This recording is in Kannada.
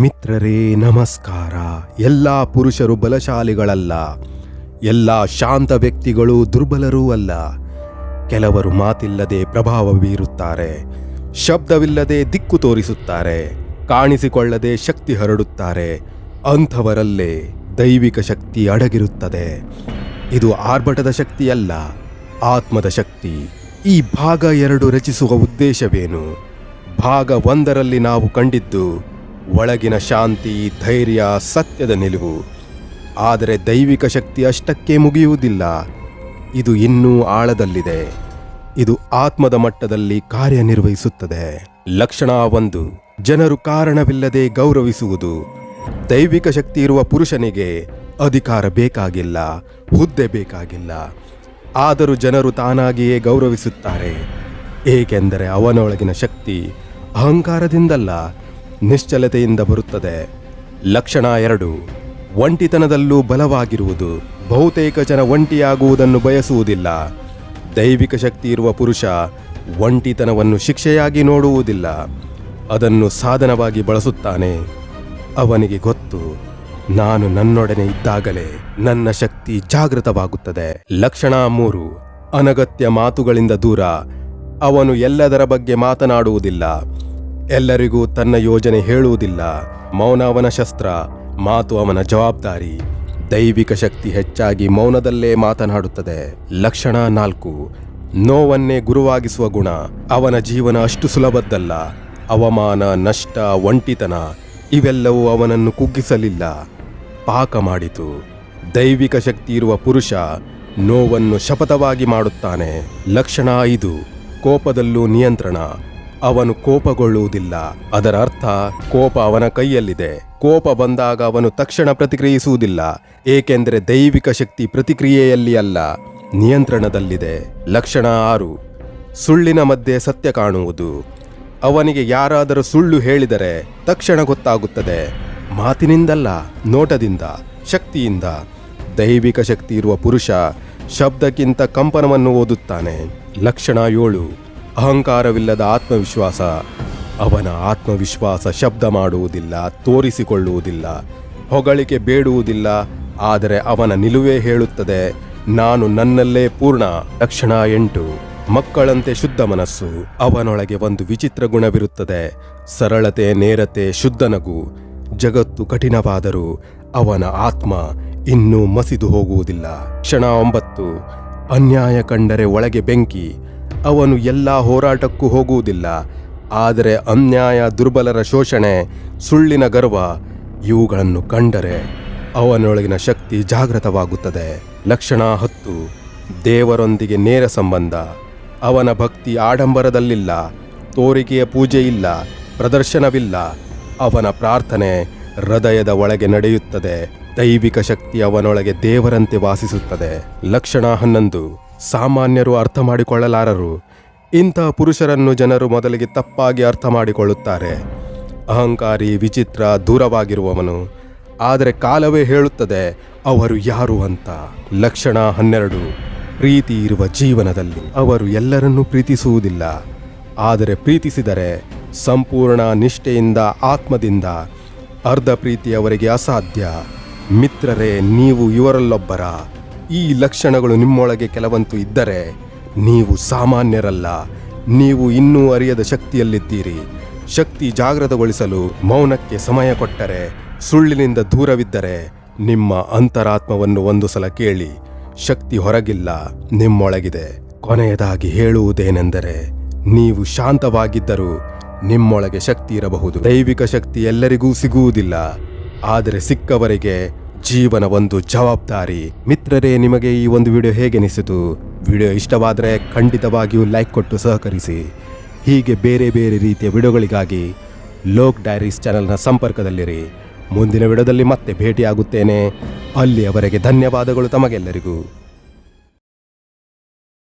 ಮಿತ್ರರೇ, ನಮಸ್ಕಾರ. ಎಲ್ಲ ಪುರುಷರು ಬಲಶಾಲಿಗಳಲ್ಲ. ಎಲ್ಲ ಶಾಂತ ವ್ಯಕ್ತಿಗಳು ದುರ್ಬಲರೂ ಅಲ್ಲ. ಕೆಲವರು ಮಾತಿಲ್ಲದೆ ಪ್ರಭಾವ ಬೀರುತ್ತಾರೆ. ಶಬ್ದವಿಲ್ಲದೆ ದಿಕ್ಕು ತೋರಿಸುತ್ತಾರೆ. ಕಾಣಿಸಿಕೊಳ್ಳದೆ ಶಕ್ತಿ ಹರಡುತ್ತಾರೆ. ಅಂಥವರಲ್ಲೇ ದೈವಿಕ ಶಕ್ತಿ ಅಡಗಿರುತ್ತದೆ. ಇದು ಆರ್ಭಟದ ಶಕ್ತಿಯಲ್ಲ. ಆತ್ಮದ ಶಕ್ತಿ. ಈ ಭಾಗ ಎರಡು ರಚಿಸುವ ಉದ್ದೇಶವೇನು? ಭಾಗ ಒಂದರಲ್ಲಿ ನಾವು ಕಂಡಿದ್ದು ಒಳಗಿನ ಶಾಂತಿ, ಧೈರ್ಯ, ಸತ್ಯದ ನಿಲುವು. ಆದರೆ ದೈವಿಕ ಶಕ್ತಿ ಅಷ್ಟಕ್ಕೆ ಮುಗಿಯುವುದಿಲ್ಲ. ಇದು ಇನ್ನೂ ಆಳದಲ್ಲಿದೆ. ಇದು ಆತ್ಮದ ಮಟ್ಟದಲ್ಲಿ ಕಾರ್ಯನಿರ್ವಹಿಸುತ್ತದೆ. ಲಕ್ಷಣ ಒಂದು, ಜನರು ಕಾರಣವಿಲ್ಲದೆ ಗೌರವಿಸುವುದು. ದೈವಿಕ ಶಕ್ತಿ ಇರುವ ಪುರುಷನಿಗೆ ಅಧಿಕಾರ ಬೇಕಾಗಿಲ್ಲ, ಹುದ್ದೆ ಬೇಕಾಗಿಲ್ಲ. ಆದರೂ ಜನರು ತಾನಾಗಿಯೇ ಗೌರವಿಸುತ್ತಾರೆ. ಏಕೆಂದರೆ ಅವನೊಳಗಿನ ಶಕ್ತಿ ಅಹಂಕಾರದಿಂದಲ್ಲ. ನಿಶ್ಚಲತೆಯಿಂದ ಬರುತ್ತದೆ. ಲಕ್ಷಣ ಎರಡು, ಒಂಟಿತನದಲ್ಲೂ ಬಲವಾಗಿರುವುದು. ಬಹುತೇಕ ಜನ ಒಂಟಿಯಾಗುವುದನ್ನು ಬಯಸುವುದಿಲ್ಲ. ದೈವಿಕ ಶಕ್ತಿ ಇರುವ ಪುರುಷ ಒಂಟಿತನವನ್ನು ಶಿಕ್ಷೆಯಾಗಿ ನೋಡುವುದಿಲ್ಲ. ಅದನ್ನು ಸಾಧನವಾಗಿ ಬಳಸುತ್ತಾನೆ. ಅವನಿಗೆ ಗೊತ್ತು, ನಾನು ನನ್ನೊಡನೆ ಇದ್ದಾಗಲೇ ನನ್ನ ಶಕ್ತಿ ಜಾಗೃತವಾಗುತ್ತದೆ. ಲಕ್ಷಣ ಮೂರು, ಅನಗತ್ಯ ಮಾತುಗಳಿಂದ ದೂರ. ಅವನು ಎಲ್ಲದರ ಬಗ್ಗೆ ಮಾತನಾಡುವುದಿಲ್ಲ. ಎಲ್ಲರಿಗೂ ತನ್ನ ಯೋಜನೆ ಹೇಳುವುದಿಲ್ಲ. ಮೌನ ಅವನ ಶಸ್ತ್ರ, ಮಾತು ಅವನ ಜವಾಬ್ದಾರಿ. ದೈವಿಕ ಶಕ್ತಿ ಹೆಚ್ಚಾಗಿ ಮೌನದಲ್ಲೇ ಮಾತನಾಡುತ್ತದೆ. ಲಕ್ಷಣ ನಾಲ್ಕು, ನೋವನ್ನೇ ಗುರುವಾಗಿಸುವ ಗುಣ. ಅವನ ಜೀವನ ಅಷ್ಟು ಸುಲಭದ್ದಲ್ಲ. ಅವಮಾನ, ನಷ್ಟ, ಒಂಟಿತನ, ಇವೆಲ್ಲವೂ ಅವನನ್ನು ಕುಗ್ಗಿಸಲಿಲ್ಲ. ಪಾಕ ಮಾಡಿತು. ದೈವಿಕ ಶಕ್ತಿ ಇರುವ ಪುರುಷ ನೋವನ್ನು ಶಪಥವಾಗಿ ಮಾಡುತ್ತಾನೆ. ಲಕ್ಷಣ ಐದು, ಕೋಪದಲ್ಲೂ ನಿಯಂತ್ರಣ. ಅವನು ಕೋಪಗೊಳ್ಳುವುದಿಲ್ಲ. ಅದರ ಅರ್ಥ ಕೋಪ ಅವನ ಕೈಯಲ್ಲಿದೆ. ಕೋಪ ಬಂದಾಗ ಅವನು ತಕ್ಷಣ ಪ್ರತಿಕ್ರಿಯಿಸುವುದಿಲ್ಲ. ಏಕೆಂದರೆ ದೈವಿಕ ಶಕ್ತಿ ಪ್ರತಿಕ್ರಿಯೆಯಲ್ಲಿ ಅಲ್ಲ, ನಿಯಂತ್ರಣದಲ್ಲಿದೆ. ಲಕ್ಷಣ ಆರು. ಸುಳ್ಳಿನ ಮಧ್ಯೆ ಸತ್ಯ ಕಾಣುವುದು. ಅವನಿಗೆ ಯಾರಾದರೂ ಸುಳ್ಳು ಹೇಳಿದರೆ ತಕ್ಷಣ ಗೊತ್ತಾಗುತ್ತದೆ. ಮಾತಿನಿಂದಲ್ಲ, ನೋಟದಿಂದ, ಶಕ್ತಿಯಿಂದ. ದೈವಿಕ ಶಕ್ತಿ ಇರುವ ಪುರುಷ ಶಬ್ದಕ್ಕಿಂತ ಕಂಪನವನ್ನು ಓದುತ್ತಾನೆ. ಲಕ್ಷಣ ಏಳು. ಅಹಂಕಾರವಿಲ್ಲದ ಆತ್ಮವಿಶ್ವಾಸ. ಅವನ ಆತ್ಮವಿಶ್ವಾಸ ಶಬ್ದ ಮಾಡುವುದಿಲ್ಲ, ತೋರಿಸಿಕೊಳ್ಳುವುದಿಲ್ಲ, ಹೊಗಳಿಕೆ ಬೇಡುವುದಿಲ್ಲ, ಆದರೆ ಅವನ ನಿಲುವೇ ಹೇಳುತ್ತದೆ, ನಾನು ನನ್ನಲ್ಲೇ ಪೂರ್ಣ. ಲಕ್ಷಣ ಎಂಟು. ಮಕ್ಕಳಂತೆ ಶುದ್ಧ ಮನಸ್ಸು, ಅವನೊಳಗೆ ಒಂದು ವಿಚಿತ್ರ ಗುಣವಿರುತ್ತದೆ. ಸರಳತೆ, ನೇರತೆ, ಶುದ್ಧ ನಗು. ಜಗತ್ತು ಕಠಿಣವಾದರೂ ಅವನ ಆತ್ಮ ಇನ್ನೂ ಮಸಿದು ಹೋಗುವುದಿಲ್ಲ. ಕ್ಷಣ ಒಂಬತ್ತು. ಅನ್ಯಾಯ ಕಂಡರೆ ಒಳಗೆ ಬೆಂಕಿ. ಅವನು ಎಲ್ಲ ಹೋರಾಟಕ್ಕೂ ಹೋಗುವುದಿಲ್ಲ. ಆದರೆ ಅನ್ಯಾಯ, ದುರ್ಬಲರ ಶೋಷಣೆ, ಸುಳ್ಳಿನ ಗರ್ವ, ಇವುಗಳನ್ನು ಕಂಡರೆ ಅವನೊಳಗಿನ ಶಕ್ತಿ ಜಾಗೃತವಾಗುತ್ತದೆ. ಲಕ್ಷಣ ಹತ್ತು. ದೇವರೊಂದಿಗೆ ನೇರ ಸಂಬಂಧ. ಅವನ ಭಕ್ತಿ ಆಡಂಬರದಲ್ಲಿಲ್ಲ. ತೋರಿಕೆಯ ಪೂಜೆ ಇಲ್ಲ. ಪ್ರದರ್ಶನವಿಲ್ಲ. ಅವನ ಪ್ರಾರ್ಥನೆ ಹೃದಯದ ಒಳಗೆ ನಡೆಯುತ್ತದೆ. ದೈವಿಕ ಶಕ್ತಿ ಅವನೊಳಗೆ ದೇವರಂತೆ ವಾಸಿಸುತ್ತದೆ. ಲಕ್ಷಣ ಹನ್ನೊಂದು. ಸಾಮಾನ್ಯರು ಅರ್ಥ ಮಾಡಿಕೊಳ್ಳಲಾರರು. ಇಂತಹ ಪುರುಷರನ್ನು ಜನರು ಮೊದಲಿಗೆ ತಪ್ಪಾಗಿ ಅರ್ಥ ಮಾಡಿಕೊಳ್ಳುತ್ತಾರೆ. ಅಹಂಕಾರಿ, ವಿಚಿತ್ರ, ದೂರವಾಗಿರುವವನು. ಆದರೆ ಕಾಲವೇ ಹೇಳುತ್ತದೆ, ಅವರು ಯಾರು ಅಂತ. ಲಕ್ಷಣ ಹನ್ನೆರಡು. ಪ್ರೀತಿ ಇರುವ ಜೀವನದಲ್ಲಿ ಅವರು ಎಲ್ಲರನ್ನೂ ಪ್ರೀತಿಸುವುದಿಲ್ಲ. ಆದರೆ ಪ್ರೀತಿಸಿದರೆ ಸಂಪೂರ್ಣ ನಿಷ್ಠೆಯಿಂದ, ಆತ್ಮದಿಂದ ಅರ್ಧ ಪ್ರೀತಿಯವರಿಗೆ ಅಸಾಧ್ಯ. ಮಿತ್ರರೇ, ನೀವು ಇವರಲ್ಲೊಬ್ಬರ. ಈ ಲಕ್ಷಣಗಳು ನಿಮ್ಮೊಳಗೆ ಕೆಲವಂತೂ ಇದ್ದರೆ ನೀವು ಸಾಮಾನ್ಯರಲ್ಲ. ನೀವು ಇನ್ನೂ ಅರಿಯದ ಶಕ್ತಿಯಲ್ಲಿದ್ದೀರಿ. ಶಕ್ತಿ ಜಾಗೃತಗೊಳಿಸಲು ಮೌನಕ್ಕೆ ಸಮಯ ಕೊಟ್ಟರೆ, ಸುಳ್ಳಿನಿಂದ ದೂರವಿದ್ದರೆ ನಿಮ್ಮ ಅಂತರಾತ್ಮವನ್ನು ಒಂದು ಸಲ ಕೇಳಿ, ಶಕ್ತಿ ಹೊರಗಿಲ್ಲ, ನಿಮ್ಮೊಳಗಿದೆ. ಕೊನೆಯದಾಗಿ ಹೇಳುವುದೇನೆಂದರೆ, ನೀವು ಶಾಂತವಾಗಿದ್ದರೂ ನಿಮ್ಮೊಳಗೆ ಶಕ್ತಿ ಇರಬಹುದು. ದೈವಿಕ ಶಕ್ತಿ ಎಲ್ಲರಿಗೂ ಸಿಗುವುದಿಲ್ಲ. ಆದರೆ ಸಿಕ್ಕವರಿಗೆ ಜೀವನ ಒಂದು ಜವಾಬ್ದಾರಿ. ಮಿತ್ರರೇ, ನಿಮಗೆ ಈ ಒಂದು ವಿಡಿಯೋ ಹೇಗೆನಿಸಿತು? ವಿಡಿಯೋ ಇಷ್ಟವಾದರೆ ಖಂಡಿತವಾಗಿಯೂ ಲೈಕ್ ಕೊಟ್ಟು ಸಹಕರಿಸಿ. ಹೀಗೆ ಬೇರೆ ಬೇರೆ ರೀತಿಯ ವಿಡಿಯೋಗಳಿಗಾಗಿ ಲೋಕ್ ಡೈರೀಸ್ ಚಾನಲ್ನ ಸಂಪರ್ಕದಲ್ಲಿರಿ. ಮುಂದಿನ ವಿಡಿಯೋದಲ್ಲಿ ಮತ್ತೆ ಭೇಟಿಯಾಗುತ್ತೇನೆ. ಅಲ್ಲಿಯವರೆಗೆ ಧನ್ಯವಾದಗಳು ತಮಗೆಲ್ಲರಿಗೂ.